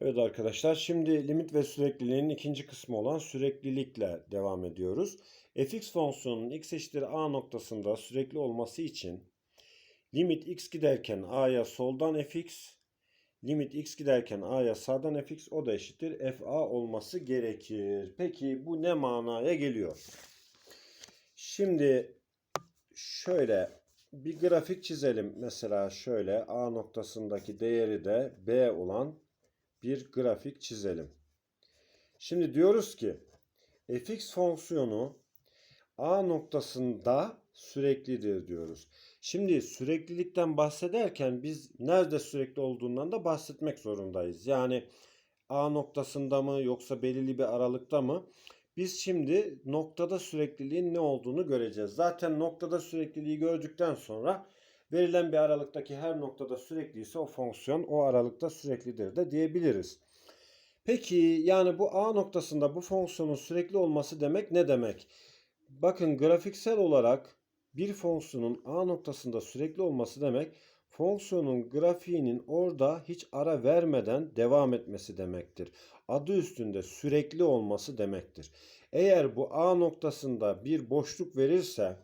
Evet arkadaşlar şimdi limit ve sürekliliğin ikinci kısmı olan süreklilikle devam ediyoruz. fx fonksiyonunun x eşittir a noktasında sürekli olması için limit x giderken a'ya soldan fx limit x giderken a'ya sağdan fx o da eşittir fa olması gerekir. Peki bu ne manaya geliyor? Şimdi şöyle bir grafik çizelim. Mesela şöyle a noktasındaki değeri de b olan bir grafik çizelim. Şimdi diyoruz ki fx fonksiyonu a noktasında süreklidir diyoruz. Şimdi süreklilikten bahsederken biz nerede sürekli olduğundan da bahsetmek zorundayız. Yani a noktasında mı yoksa belirli bir aralıkta mı? Biz şimdi noktada sürekliliğin ne olduğunu göreceğiz. Zaten noktada sürekliliği gördükten sonra verilen bir aralıktaki her noktada sürekliyse o fonksiyon o aralıkta süreklidir de diyebiliriz. Peki yani bu a noktasında bu fonksiyonun sürekli olması demek ne demek? Bakın grafiksel olarak bir fonksiyonun a noktasında sürekli olması demek fonksiyonun grafiğinin orada hiç ara vermeden devam etmesi demektir. Adı üstünde sürekli olması demektir. Eğer bu a noktasında bir boşluk verirse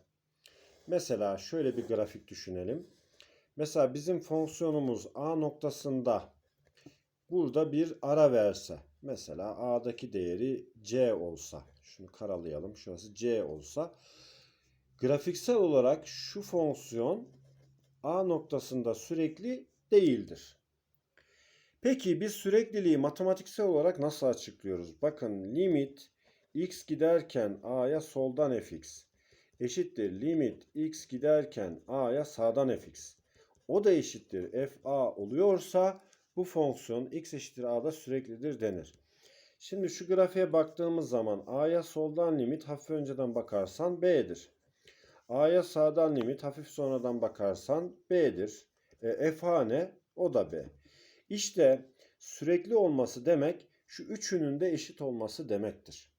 mesela şöyle bir grafik düşünelim. Mesela bizim fonksiyonumuz a noktasında burada bir ara verse mesela a'daki değeri c olsa şunu karalayalım şurası c olsa grafiksel olarak şu fonksiyon a noktasında sürekli değildir. Peki biz sürekliliği matematiksel olarak nasıl açıklıyoruz? Bakın limit x giderken a'ya soldan fx eşittir limit x giderken a'ya sağdan fx. O da eşittir fa oluyorsa bu fonksiyon x eşittir a'da süreklidir denir. Şimdi şu grafiğe baktığımız zaman a'ya soldan limit hafif önceden bakarsan b'dir. A'ya sağdan limit hafif sonradan bakarsan B'dir. E, F ne? O da B. İşte sürekli olması demek şu üçünün de eşit olması demektir.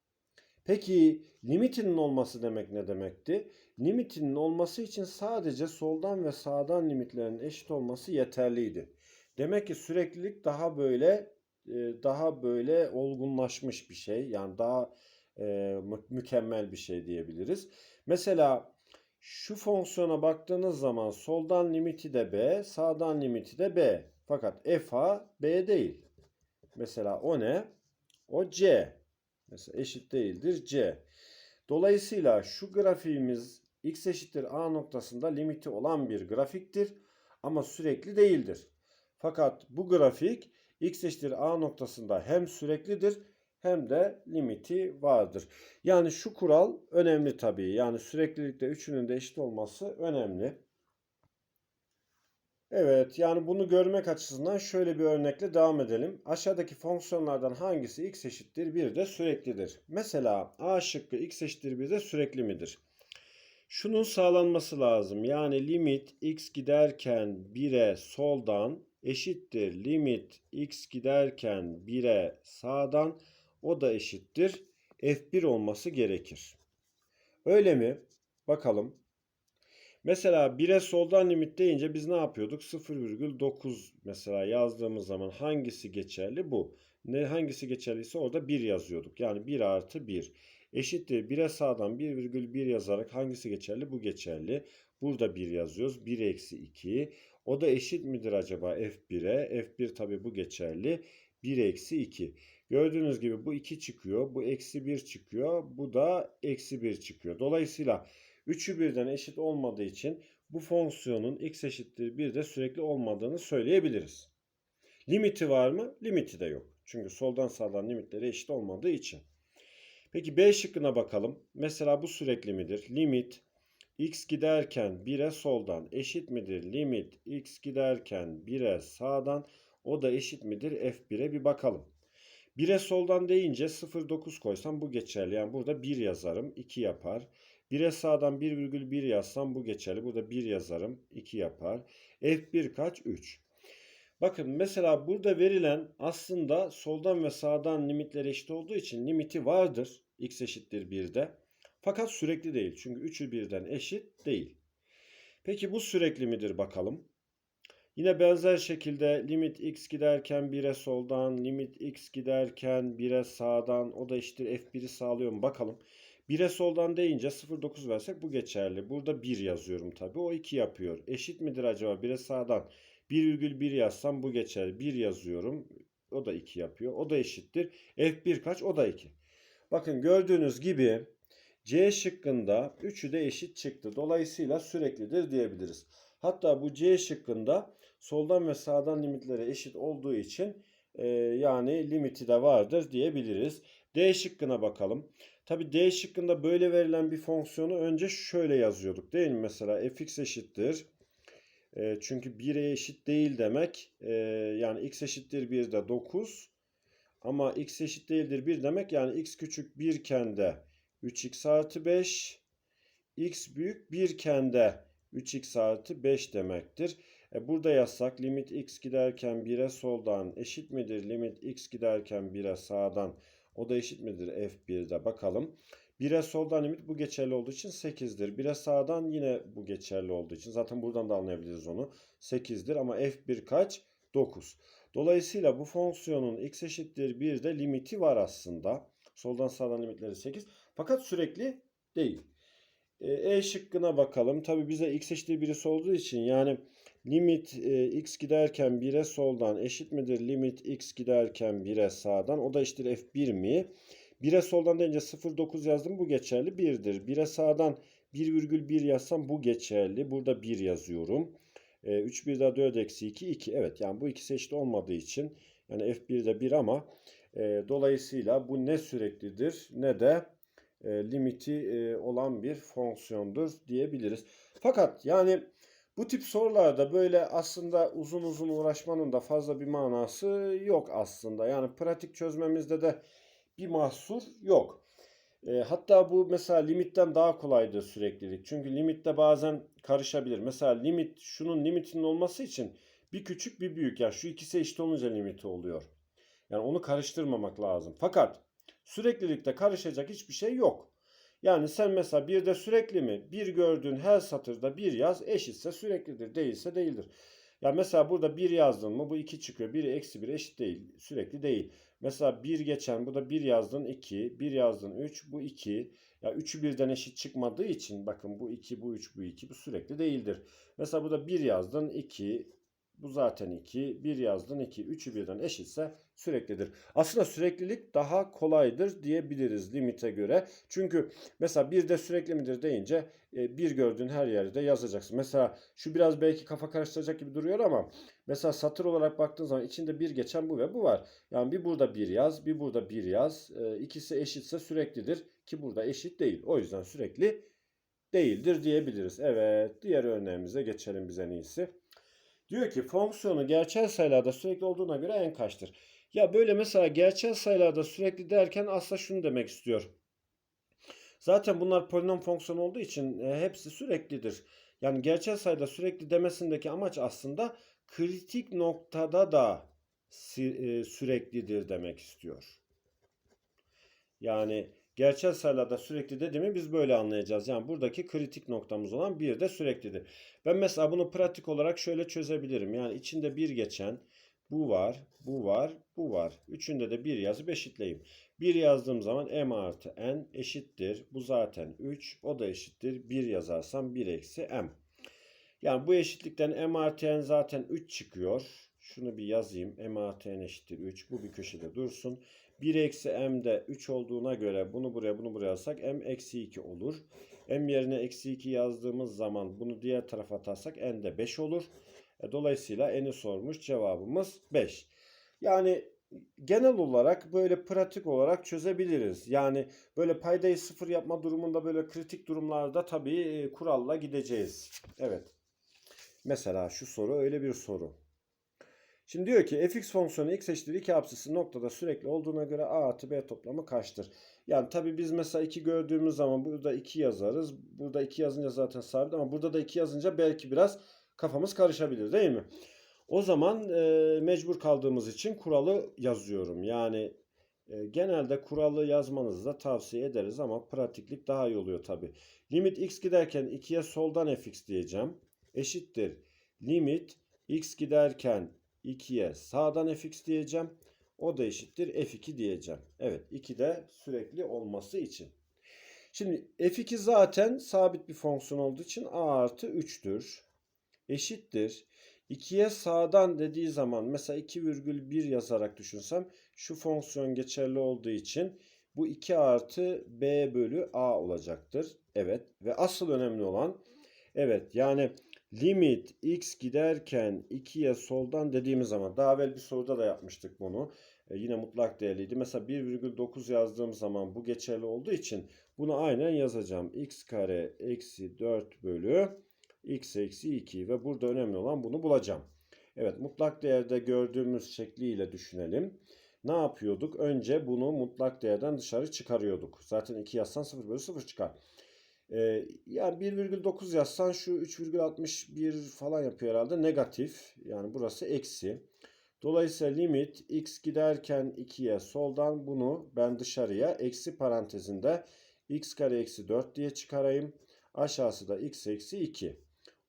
Peki limitinin olması demek ne demekti? Limitinin olması için sadece soldan ve sağdan limitlerin eşit olması yeterliydi. Demek ki süreklilik daha böyle e, daha böyle olgunlaşmış bir şey. Yani daha e, mükemmel bir şey diyebiliriz. Mesela şu fonksiyona baktığınız zaman soldan limiti de b, sağdan limiti de b. Fakat f a b değil. Mesela o ne? O c. Mesela eşit değildir c. Dolayısıyla şu grafiğimiz x eşittir a noktasında limiti olan bir grafiktir ama sürekli değildir. Fakat bu grafik x eşittir a noktasında hem süreklidir hem de limiti vardır. Yani şu kural önemli tabii. Yani süreklilikte üçünün de eşit olması önemli. Evet yani bunu görmek açısından şöyle bir örnekle devam edelim. Aşağıdaki fonksiyonlardan hangisi x eşittir 1 de süreklidir? Mesela a şıkkı x eşittir 1 de sürekli midir? Şunun sağlanması lazım. Yani limit x giderken 1'e soldan eşittir limit x giderken 1'e sağdan o da eşittir f1 olması gerekir. Öyle mi? Bakalım. Mesela 1'e soldan limit deyince biz ne yapıyorduk? 0,9 mesela yazdığımız zaman hangisi geçerli? Bu. Ne hangisi geçerliyse orada 1 yazıyorduk. Yani 1 artı 1 eşittir. 1'e sağdan 1,1 yazarak hangisi geçerli? Bu geçerli. Burada 1 yazıyoruz. 1 eksi 2. O da eşit midir acaba F1'e? F1 tabi bu geçerli. 1 eksi 2. Gördüğünüz gibi bu 2 çıkıyor. Bu eksi 1 çıkıyor. Bu da eksi 1 çıkıyor. Dolayısıyla üçü birden eşit olmadığı için bu fonksiyonun x eşittir 1 de sürekli olmadığını söyleyebiliriz. Limiti var mı? Limiti de yok. Çünkü soldan sağdan limitleri eşit olmadığı için. Peki B şıkkına bakalım. Mesela bu sürekli midir? Limit x giderken 1'e soldan eşit midir? Limit x giderken 1'e sağdan o da eşit midir? F1'e bir bakalım. 1'e soldan deyince 0,9 koysam bu geçerli. Yani burada 1 yazarım 2 yapar. 1'e sağdan 1,1 yazsam bu geçerli. Burada 1 yazarım 2 yapar. F1 kaç? 3. Bakın mesela burada verilen aslında soldan ve sağdan limitler eşit olduğu için limiti vardır. X eşittir 1'de. Fakat sürekli değil. Çünkü 3'ü birden eşit değil. Peki bu sürekli midir bakalım. Yine benzer şekilde limit x giderken 1'e soldan, limit x giderken 1'e sağdan o da eşittir f1'i sağlıyor mu bakalım. 1'e soldan deyince 0,9 versek bu geçerli. Burada 1 yazıyorum tabi. O 2 yapıyor. Eşit midir acaba 1'e sağdan 1,1 yazsam bu geçerli. 1 yazıyorum. O da 2 yapıyor. O da eşittir. F1 kaç? O da 2. Bakın gördüğünüz gibi C şıkkında 3'ü de eşit çıktı. Dolayısıyla süreklidir diyebiliriz. Hatta bu C şıkkında soldan ve sağdan limitlere eşit olduğu için e, yani limiti de vardır diyebiliriz. D şıkkına bakalım. Tabi D şıkkında böyle verilen bir fonksiyonu önce şöyle yazıyorduk değil mi? Mesela fx eşittir. E, çünkü 1'e eşit değil demek. E, yani x eşittir 1 de 9. Ama x eşit değildir 1 demek yani x küçük 1 iken de 3x artı 5. x büyük 1 iken de 3x artı 5 demektir. E burada yazsak limit x giderken 1'e soldan eşit midir? Limit x giderken 1'e sağdan o da eşit midir f1'de bakalım. 1'e soldan limit bu geçerli olduğu için 8'dir. 1'e sağdan yine bu geçerli olduğu için zaten buradan da anlayabiliriz onu. 8'dir ama f1 kaç? 9. Dolayısıyla bu fonksiyonun x eşittir 1'de limiti var aslında. Soldan sağdan limitleri 8. Fakat sürekli değil. E, e şıkkına bakalım. Tabi bize x eşittir 1'i olduğu için yani limit e, x giderken 1'e soldan eşit midir? Limit x giderken 1'e sağdan. O da eşittir f1 mi? 1'e soldan deyince 0,9 yazdım. Bu geçerli 1'dir. 1'e sağdan 1,1 yazsam bu geçerli. Burada 1 yazıyorum. E, 3 1 daha 4 eksi 2 2. Evet yani bu ikisi eşit olmadığı için yani f1'de 1 ama e, dolayısıyla bu ne süreklidir ne de e, limiti e, olan bir fonksiyondur diyebiliriz. Fakat yani bu tip sorularda böyle aslında uzun uzun uğraşmanın da fazla bir manası yok aslında. Yani pratik çözmemizde de bir mahsur yok. E, hatta bu mesela limitten daha kolaydır süreklilik. Çünkü limitte bazen karışabilir. Mesela limit şunun limitinin olması için bir küçük bir büyük. Yani şu ikisi eşit olunca limiti oluyor. Yani onu karıştırmamak lazım. Fakat süreklilikte karışacak hiçbir şey yok. Yani sen mesela bir de sürekli mi? Bir gördüğün her satırda bir yaz eşitse süreklidir. Değilse değildir. Ya mesela burada bir yazdın mı bu 2 çıkıyor. 1 eksi 1 eşit değil. Sürekli değil. Mesela 1 geçen bu da 1 yazdın 2. 1 yazdın 3 bu 2. Ya 3'ü birden eşit çıkmadığı için bakın bu 2 bu 3 bu 2 bu sürekli değildir. Mesela bu da 1 yazdın 2 bu zaten 2. 1 yazdın 2. 3'ü birden eşitse süreklidir. Aslında süreklilik daha kolaydır diyebiliriz limite göre. Çünkü mesela bir de sürekli midir deyince e, bir gördüğün her yerde yazacaksın. Mesela şu biraz belki kafa karıştıracak gibi duruyor ama mesela satır olarak baktığın zaman içinde bir geçen bu ve bu var. Yani bir burada bir yaz, bir burada bir yaz. E, ikisi eşitse süreklidir ki burada eşit değil. O yüzden sürekli değildir diyebiliriz. Evet diğer örneğimize geçelim biz en iyisi. Diyor ki fonksiyonu gerçel sayılarda sürekli olduğuna göre en kaçtır? Ya böyle mesela gerçel sayılarda sürekli derken aslında şunu demek istiyor. Zaten bunlar polinom fonksiyonu olduğu için e, hepsi süreklidir. Yani gerçel sayıda sürekli demesindeki amaç aslında kritik noktada da e, süreklidir demek istiyor. Yani gerçel sayılarda sürekli dediğimi biz böyle anlayacağız. Yani buradaki kritik noktamız olan bir de süreklidir. Ben mesela bunu pratik olarak şöyle çözebilirim. Yani içinde bir geçen bu var, bu var, bu var. Üçünde de bir yazıp eşitleyeyim. Bir yazdığım zaman m artı n eşittir. Bu zaten 3. O da eşittir. 1 yazarsam 1 eksi m. Yani bu eşitlikten m artı n zaten 3 çıkıyor. Şunu bir yazayım. m artı n eşittir 3. Bu bir köşede dursun. 1 eksi m de 3 olduğuna göre bunu buraya bunu buraya yazsak m eksi 2 olur. m yerine eksi 2 yazdığımız zaman bunu diğer tarafa atarsak n de 5 olur. E, dolayısıyla n'i sormuş cevabımız 5. Yani genel olarak böyle pratik olarak çözebiliriz. Yani böyle paydayı sıfır yapma durumunda böyle kritik durumlarda tabii e, kuralla gideceğiz. Evet. Mesela şu soru öyle bir soru. Şimdi diyor ki fx fonksiyonu x eşittir 2 apsisi noktada sürekli olduğuna göre a artı b toplamı kaçtır? Yani tabi biz mesela 2 gördüğümüz zaman burada 2 yazarız. Burada 2 yazınca zaten sabit ama burada da 2 yazınca belki biraz kafamız karışabilir değil mi? O zaman e, mecbur kaldığımız için kuralı yazıyorum. Yani e, genelde kuralı yazmanızı da tavsiye ederiz ama pratiklik daha iyi oluyor tabi. Limit x giderken 2'ye soldan fx diyeceğim. Eşittir. Limit x giderken 2'ye sağdan fx diyeceğim. O da eşittir f2 diyeceğim. Evet 2 de sürekli olması için. Şimdi f2 zaten sabit bir fonksiyon olduğu için a artı 3'tür. Eşittir. 2'ye sağdan dediği zaman mesela 2,1 yazarak düşünsem şu fonksiyon geçerli olduğu için bu 2 artı b bölü a olacaktır. Evet ve asıl önemli olan evet yani limit x giderken 2'ye soldan dediğimiz zaman daha evvel bir soruda da yapmıştık bunu. E, yine mutlak değerliydi. Mesela 1,9 yazdığım zaman bu geçerli olduğu için bunu aynen yazacağım. x kare eksi 4 bölü x eksi 2 ve burada önemli olan bunu bulacağım. Evet mutlak değerde gördüğümüz şekliyle düşünelim. Ne yapıyorduk? Önce bunu mutlak değerden dışarı çıkarıyorduk. Zaten 2 yazsan 0 bölü 0 çıkar. Ee, yani 1,9 yazsan şu 3,61 falan yapıyor herhalde negatif. Yani burası eksi. Dolayısıyla limit x giderken 2'ye soldan bunu ben dışarıya eksi parantezinde x kare eksi 4 diye çıkarayım. Aşağısı da x eksi 2.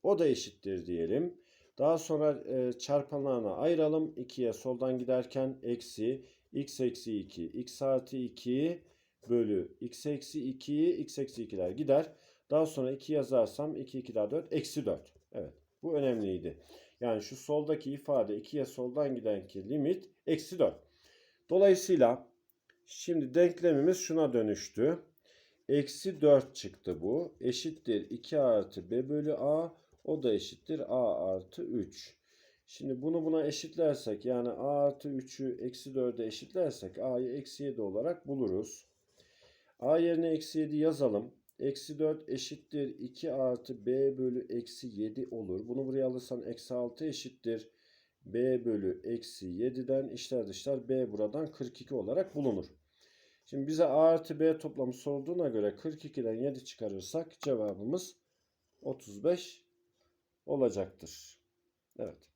O da eşittir diyelim. Daha sonra e, çarpanlarına ayıralım. 2'ye soldan giderken eksi x eksi 2 x artı 2 bölü x eksi 2 x eksi 2'ler gider. Daha sonra 2 yazarsam 2 2 daha 4 eksi 4. Evet bu önemliydi. Yani şu soldaki ifade 2'ye soldan giden ki limit eksi 4. Dolayısıyla şimdi denklemimiz şuna dönüştü. Eksi 4 çıktı bu. Eşittir 2 artı b bölü a. O da eşittir a artı 3. Şimdi bunu buna eşitlersek yani a artı 3'ü eksi 4'e eşitlersek a'yı eksi 7 olarak buluruz. A yerine eksi 7 yazalım. Eksi 4 eşittir 2 artı b bölü eksi 7 olur. Bunu buraya alırsan eksi 6 eşittir b bölü eksi 7'den işler dışlar b buradan 42 olarak bulunur. Şimdi bize a artı b toplamı sorduğuna göre 42'den 7 çıkarırsak cevabımız 35 olacaktır. Evet.